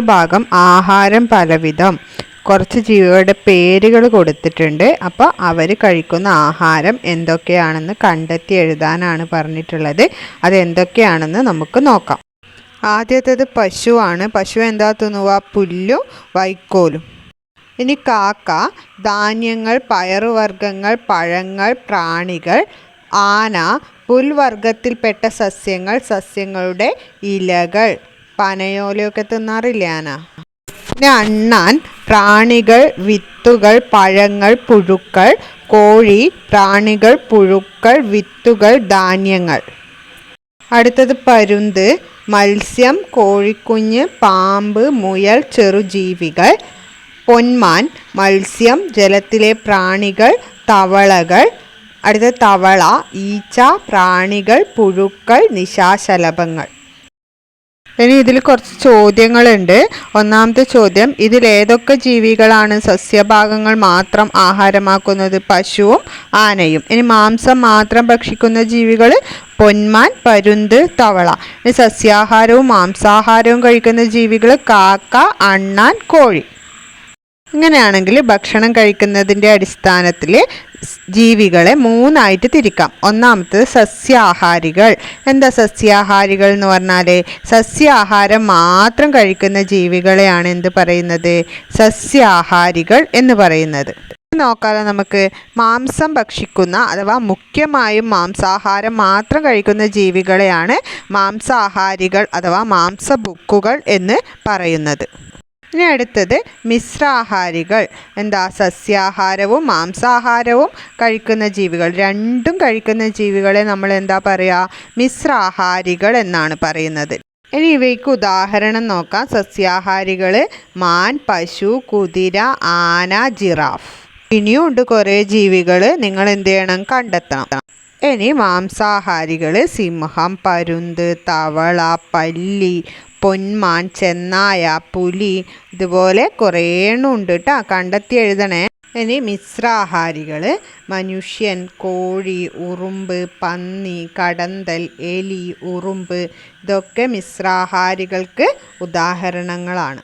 ഭാഗം ആഹാരം പലവിധം. കുറച്ച് ജീവികളുടെ പേരുകൾ കൊടുത്തിട്ടുണ്ട്. അപ്പോൾ അവർ കഴിക്കുന്ന ആഹാരം എന്തൊക്കെയാണെന്ന് കണ്ടെത്തി എഴുതാനാണ് പറഞ്ഞിട്ടുള്ളത്. അത് എന്തൊക്കെയാണെന്ന് നമുക്ക് നോക്കാം. ആദ്യത്തേത് പശുവാണ് പശു എന്താ തിന്നുക? പുല്ലും വൈക്കോലും. ഇനി കാക്ക ധാന്യങ്ങൾ പയറുവർഗങ്ങൾ പഴങ്ങൾ പ്രാണികൾ ആന പുൽവർഗത്തിൽപ്പെട്ട സസ്യങ്ങൾ സസ്യങ്ങളുടെ ഇലകൾ. പനയോലയൊക്കെ തിന്നാറില്ലേ ആന? പിന്നെ അണ്ണാൻ പ്രാണികൾ വിത്തുകൾ പഴങ്ങൾ പുഴുക്കൾ കോഴി പ്രാണികൾ പുഴുക്കൾ വിത്തുകൾ ധാന്യങ്ങൾ. അടുത്തത് പരുന്ത് മത്സ്യം കോഴിക്കുഞ്ഞ് പാമ്പ് മുയൽ ചെറുജീവികൾ പൊന്മാൻ മത്സ്യം ജലത്തിലെ പ്രാണികൾ തവളകൾ അടുത്ത തവള ഈച്ച പ്രാണികൾ പുഴുക്കൾ നിശാശലഭങ്ങൾ. ഇനി ഇതിൽ കുറച്ച് ചോദ്യങ്ങളുണ്ട്. ഒന്നാമത്തെ ചോദ്യം ഇതിൽ ഏതൊക്കെ ജീവികളാണ് സസ്യഭാഗങ്ങൾ മാത്രം ആഹാരമാക്കുന്നത്? പശുവും ആനയും. ഇനി മാംസം മാത്രം ഭക്ഷിക്കുന്ന ജീവികൾ പൊന്മാൻ പരുന്ത് തവള. ഇനി സസ്യാഹാരവും മാംസാഹാരവും കഴിക്കുന്ന ജീവികൾ കാക്ക അണ്ണാൻ കോഴി. ഇങ്ങനെയാണെങ്കിൽ ഭക്ഷണം കഴിക്കുന്നതിന്റെ അടിസ്ഥാനത്തിൽ ജീവികളെ മൂന്നായിട്ട് തിരിക്കാം. ഒന്നാമത്തത് സസ്യാഹാരികൾ. എന്താ സസ്യാഹാരികൾ എന്ന് പറഞ്ഞാൽ സസ്യാഹാരം മാത്രം കഴിക്കുന്ന ജീവികളെയാണ് എന്ത് പറയുന്നത്? സസ്യാഹാരികൾ എന്ന് പറയുന്നത്. നോക്കാതെ നമുക്ക് മാംസം ഭക്ഷിക്കുന്ന അഥവാ മുഖ്യമായും മാംസാഹാരം മാത്രം കഴിക്കുന്ന ജീവികളെയാണ് മാംസാഹാരികൾ അഥവാ മാംസഭുക്കുകൾ എന്ന് പറയുന്നത്. ഇനി അടുത്തത് മിശ്രാഹാരികൾ. എന്താ? സസ്യാഹാരവും മാംസാഹാരവും കഴിക്കുന്ന ജീവികൾ. രണ്ടും കഴിക്കുന്ന ജീവികളെ നമ്മൾ എന്താ പറയുക മിശ്രാഹാരികൾ എന്നാണ് പറയുന്നത്. ഇനി ഇവയ്ക്ക് ഉദാഹരണം നോക്കാം. സസ്യാഹാരികൾ മാൻ പശു കുതിര ആന ജിറാഫ്. ഇനിയും ഉണ്ട് കുറേ ജീവികൾ നിങ്ങൾ എന്ത് ചെയ്യണം? കണ്ടെത്തണം. ഇനി മാംസാഹാരികൾ സിംഹം പരുന്ത് തവള പല്ലി പൊന്മാൻ ചെന്നായ പുലി ഇതുപോലെ കുറേ എണ്ണം ഉണ്ട് കേട്ടോ കണ്ടെത്തി എഴുതണേ. ഇനി മിശ്രാഹാരികൾ മനുഷ്യൻ കോഴി ഉറുമ്പ് പന്നി കടന്തൽ എലി ഉറുമ്പ് ഇതൊക്കെ മിശ്രാഹാരികൾക്ക് ഉദാഹരണങ്ങളാണ്.